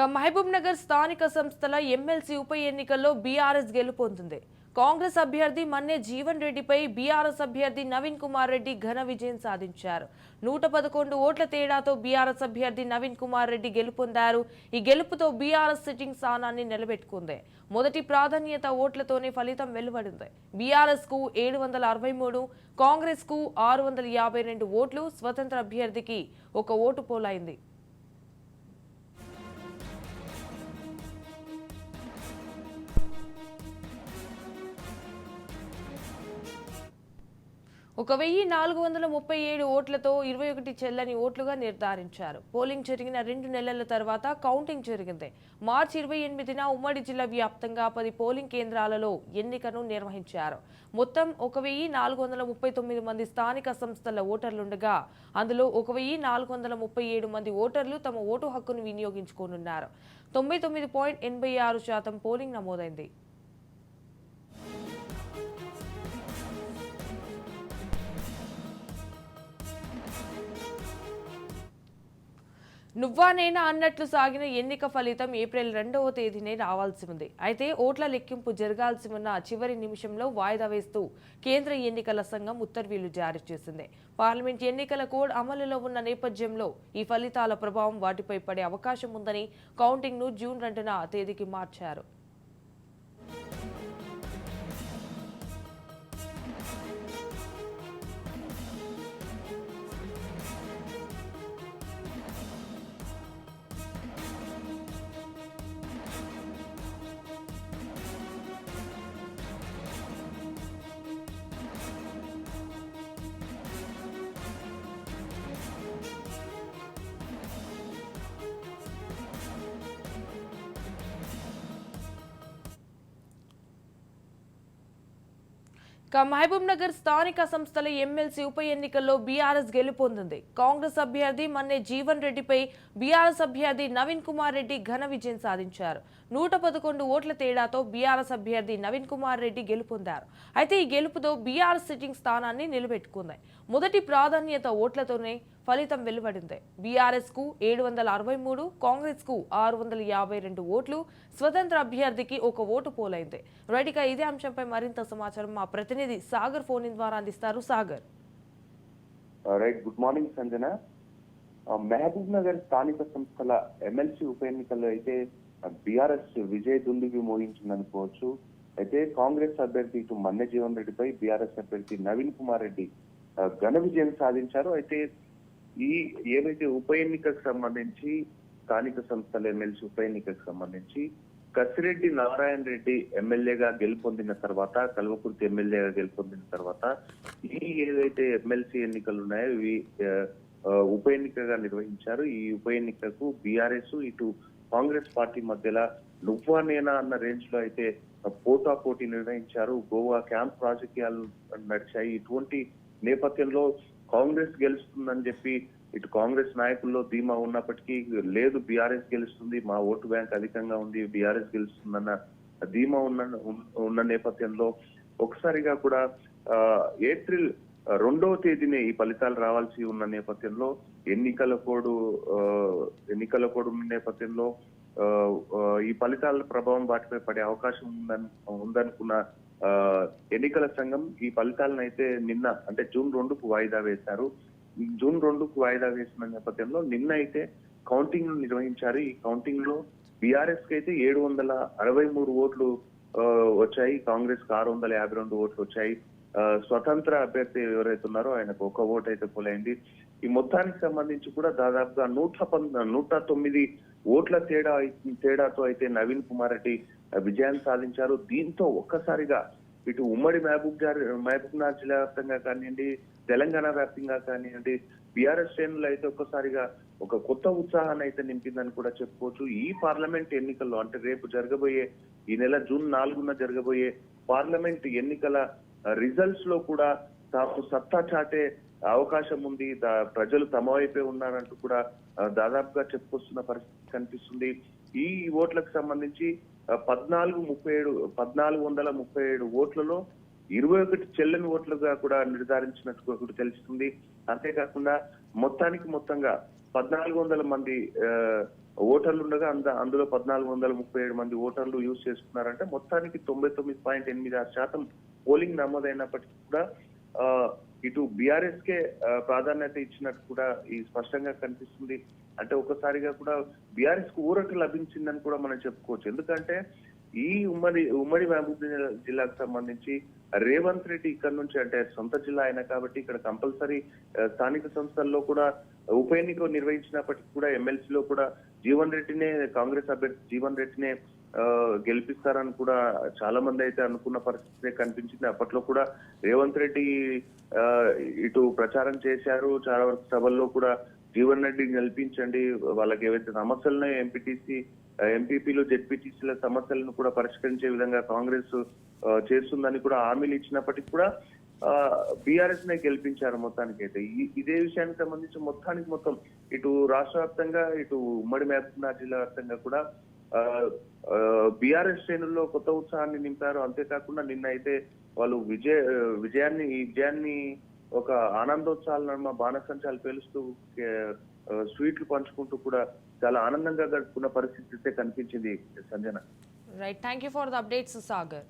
ఇక మహబూబ్ నగర్ స్థానిక సంస్థల ఎమ్మెల్సీ ఉప ఎన్నికల్లో బీఆర్ఎస్ గెలుపొందింది కాంగ్రెస్ అభ్యర్థి మన్నే జీవన్ రెడ్డిపై బీఆర్ఎస్ అభ్యర్థి నవీన్ కుమార్ రెడ్డి ఘన విజయం సాధించారు. నూట పదకొండు ఓట్ల తేడాతో బీఆర్ఎస్ అభ్యర్థి నవీన్ కుమార్ రెడ్డి గెలుపొందారు ఈ గెలుపుతో బీఆర్ఎస్ సిట్టింగ్ స్థానాన్ని నిలబెట్టుకుంది. మొదటి ప్రాధాన్యత ఓట్లతోనే ఫలితం వెలువడింది. బీఆర్ఎస్కు ఏడు వందల అరవై మూడు కాంగ్రెస్కు ఆరు వందల యాభై రెండు ఓట్లు స్వతంత్ర అభ్యర్థికి ఒక ఓటు పోలైంది. ఒక వెయ్యి నాలుగు వందల ముప్పై ఏడు ఓట్లతో ఇరవై ఒకటి చెల్లని ఓట్లుగా నిర్ధారించారు. పోలింగ్ జరిగిన రెండు నెలల తర్వాత కౌంటింగ్ జరిగింది. మార్చి ఇరవై ఎనిమిదిన ఉమ్మడి జిల్లా వ్యాప్తంగా పది పోలింగ్ కేంద్రాలలో ఎన్నికను నిర్వహించారు. మొత్తం ఒక వెయ్యి నాలుగు వందల ముప్పై తొమ్మిది మంది స్థానిక సంస్థల ఓటర్లుండగా అందులో ఒక వెయ్యి నాలుగు వందల ముప్పై ఏడు మంది ఓటర్లు తమ ఓటు హక్కును వినియోగించుకోనున్నారు. తొంభై తొమ్మిది పాయింట్ ఎనభై ఆరు శాతం పోలింగ్ నమోదైంది. నువ్వా నేనా అన్నట్లు సాగిన ఎన్నిక ఫలితం ఏప్రిల్ రెండవ తేదీనే రావాల్సి ఉంది. అయితే ఓట్ల లెక్కింపు జరగాల్సి ఉన్న చివరి నిమిషంలో వాయిదా వేస్తూ కేంద్ర ఎన్నికల సంఘం ఉత్తర్వులు జారీ చేసింది. పార్లమెంట్ ఎన్నికల కోడ్ అమలులో ఉన్న నేపథ్యంలో ఈ ఫలితాల ప్రభావం వాటిపై పడే అవకాశం ఉందని కౌంటింగ్ను జూన్ రెండున తేదీకి మార్చారు. ఇక మహబూబ్ నగర్ స్థానిక సంస్థల ఎమ్మెల్సీ ఉప ఎన్నికల్లో బీఆర్ఎస్ గెలుపొందింది. కాంగ్రెస్ అభ్యర్థి మన్నే జీవన్ రెడ్డిపై బీఆర్ఎస్ అభ్యర్థి నవీన్ కుమార్ రెడ్డి ఘన విజయం సాధించారు. నూట పదకొండు ఓట్ల తేడాతో బీఆర్ఎస్ అభ్యర్థి నవీన్ కుమార్ రెడ్డి గెలుపొందారు. అయితే ఈ గెలుపుతో బీఆర్ఎస్ సిట్టింగ్ స్థానాన్ని నిలబెట్టుకుంది. మొదటి ప్రాధాన్యత ఓట్లతోనే ఫలితం వెలువడింది. బీఆర్ఎస్కు ఏడు వందల అరవై మూడు కాంగ్రెస్కు ఆరు వందల యాభై రెండు ఓట్లు. స్వతంత్ర అభ్యర్థికి ఒక ఓటు పోలైంది. రైట్గా ఇదే అంశంపై మరింత సమాచారం మా ప్రతినిధి సాగర్ ఫోన్ ద్వారా అందిస్తారు. Sagar. Right good morning Sanjana. Mahabubnagar స్థానిక సంస్థల ఎమ్మెల్సీ ఉప ఎన్నికల్లో అయితే బీఆర్ఎస్ విజయ్ దుందుకి మోగించిందనుకోవచ్చు అయితే కాంగ్రెస్ అభ్యర్థి ఇటు మన్నె జీవన్ రెడ్డిపై బీఆర్ఎస్ అభ్యర్థి నవీన్ కుమార్ రెడ్డి ఘన విజయం సాధించారు. అయితే ఈ ఏదైతే ఉప ఎన్నికకు సంబంధించి స్థానిక సంస్థల ఎమ్మెల్సీ ఉప ఎన్నికకు సంబంధించి కసిరెడ్డి నారాయణ రెడ్డి ఎమ్మెల్యేగా గెలుపొందిన తర్వాత కల్వకుర్తి ఎమ్మెల్యేగా గెలుపొందిన తర్వాత ఈ ఏదైతే ఎమ్మెల్సీ ఎన్నికలు ఉన్నాయో ఇవి ఉప ఎన్నికగా నిర్వహించారు. ఈ ఉప ఎన్నికకు బీఆర్ఎస్ ఇటు కాంగ్రెస్ పార్టీ మధ్యలో నువ్వా నేనా అన్న రేంజ్లో అయితే పోటా పోటీ నిర్వహించారు గోవా క్యాంప్ రాజకీయాలు నడిచాయి. ఇటువంటి నేపథ్యంలో కాంగ్రెస్ గెలుస్తుందని చెప్పి ఇటు కాంగ్రెస్ నాయకుల్లో ధీమా ఉన్నప్పటికీ లేదు బీఆర్ఎస్ గెలుస్తుంది మా ఓటు బ్యాంక్ అధికంగా ఉంది బీఆర్ఎస్ గెలుస్తుందన్న ధీమా ఉన్న ఉన్న నేపథ్యంలో ఒకసారిగా కూడా ఏప్రిల్ రెండవ తేదీనే ఈ ఫలితాలు రావాల్సి ఉన్న నేపథ్యంలో ఎన్నికల కోడ్ ఎన్నికల కోడ్ ఉన్న నేపథ్యంలో ఈ ఫలితాల ప్రభావం వాటిపై పడే అవకాశం ఉందని ఉందనుకున్న ఎన్నికల సంఘం ఈ ఫలితాలను అయితే నిన్న అంటే జూన్ రెండుకు వాయిదా వేశారు. జూన్ రెండుకు వాయిదా వేసిన నేపథ్యంలో నిన్న అయితే కౌంటింగ్ నిర్వహించారు. ఈ కౌంటింగ్లో బీఆర్ఎస్కి అయితే ఏడు వందల అరవై మూడు ఓట్లు ఆ, వచ్చాయి. కాంగ్రెస్కి ఆరు వందల యాభై రెండు ఓట్లు వచ్చాయి. స్వతంత్ర అభ్యర్థి ఎవరైతే ఉన్నారో ఆయనకు ఒక ఓటు అయితే పోలైంది. ఈ మొత్తానికి సంబంధించి కూడా దాదాపుగా నూట పంద నూట తొమ్మిది ఓట్ల తేడా తేడాతో అయితే నవీన్ కుమార్ రెడ్డి విజయాన్ని సాధించారు. దీంతో ఒక్కసారిగా ఇటు ఉమ్మడి మహబూబ్ గారి మహబూబ్ నగర్ జిల్లా వ్యాప్తంగా కానివ్వండి తెలంగాణ వ్యాప్తంగా కానివ్వండి బీఆర్ఎస్ శ్రేణులు అయితే ఒక్కసారిగా ఒక కొత్త ఉత్సాహాన్ని అయితే నింపిందని కూడా చెప్పుకోవచ్చు. ఈ పార్లమెంట్ ఎన్నికల్లో అంటే రేపు జరగబోయే ఈ నెల జూన్ నాలుగున జరగబోయే పార్లమెంట్ ఎన్నికల రిజల్ట్స్లో కూడా తాము సత్తా చాటే అవకాశం ఉంది. ప్రజలు తమ వైపే ఉన్నారంటూ కూడా దాదాపుగా చెప్పుకొస్తున్న పరిస్థితి కనిపిస్తుంది. ఈ ఓట్లకు సంబంధించి పద్నాలుగు ముప్పై ఏడు పద్నాలుగు వందల ముప్పై ఏడు ఓట్లలో ఇరవై ఒకటి చెల్లని ఓట్లుగా కూడా నిర్ధారించినట్టు కూడా తెలుస్తుంది. అంతేకాకుండా మొత్తానికి మొత్తంగా పద్నాలుగు వందల మంది ఓటర్లు ఓటర్లు ఉండగా అంద అందులో పద్నాలుగు వందల ముప్పై ఏడు మంది ఓటర్లు యూజ్ చేసుకున్నారంటే మొత్తానికి తొంభై తొమ్మిది పాయింట్ ఎనిమిది ఆరు శాతం పోలింగ్ నమోదైనప్పటికీ కూడా ఆ, ఇటు బీఆర్ఎస్ కే ప్రాధాన్యత ఇచ్చినట్టు కూడా ఈ స్పష్టంగా కనిపిస్తుంది. అంటే ఒకసారిగా కూడా బీఆర్ఎస్కు ఊరట లభించిందని కూడా మనం చెప్పుకోవచ్చు. ఎందుకంటే ఈ ఉమ్మడి ఉమ్మడి మహబూబ్ జిల్లాకు సంబంధించి రేవంత్ రెడ్డి ఇక్కడ నుంచి అంటే సొంత జిల్లా అయినా కాబట్టి ఇక్కడ కంపల్సరీ స్థానిక సంస్థల్లో కూడా ఉప ఎన్నిక నిర్వహించినప్పటికీ కూడా ఎమ్మెల్సీలో కూడా జీవన్ రెడ్డినే కాంగ్రెస్ అభ్యర్థి జీవన్ రెడ్డినే గెలిపిస్తారని కూడా చాలా మంది అయితే అనుకున్న పరిస్థితి కనిపించింది. అప్పట్లో కూడా రేవంత్ రెడ్డి ఆ, ఇటు ప్రచారం చేశారు. చాలా వరకు సభల్లో కూడా జీవన్ రెడ్డి గెలిపించండి వాళ్ళకి ఏవైతే సమస్యలున్నాయో ఎంపీటీసీ ఎంపీపీలు జెడ్పీటీసీల సమస్యలను కూడా పరిష్కరించే విధంగా కాంగ్రెస్ చేస్తుందని కూడా హామీలు ఇచ్చినప్పటికీ కూడా బీఆర్ఎస్ నే గెలిపించారు మొత్తానికి అయితే ఇదే విషయానికి సంబంధించి మొత్తానికి మొత్తం ఇటు రాష్ట్ర వ్యాప్తంగా ఇటు ఉమ్మడి మహబూబ్నగర్ జిల్లా వ్యాప్తంగా కూడా బీఆర్ఎస్ శ్రేణుల్లో కొత్త ఉత్సాహాన్ని నింపారు. అంతేకాకుండా నిన్న అయితే వాళ్ళు విజయ విజయాన్ని విజయాన్ని ఒక ఆనందోత్సవాలను బాణసంచాలు పేలుస్తూ స్వీట్లు పంచుకుంటూ కూడా చాలా ఆనందంగా గడుపుకున్న పరిస్థితి అయితే కనిపించింది Sanjana. Right thank you for the updates Sagar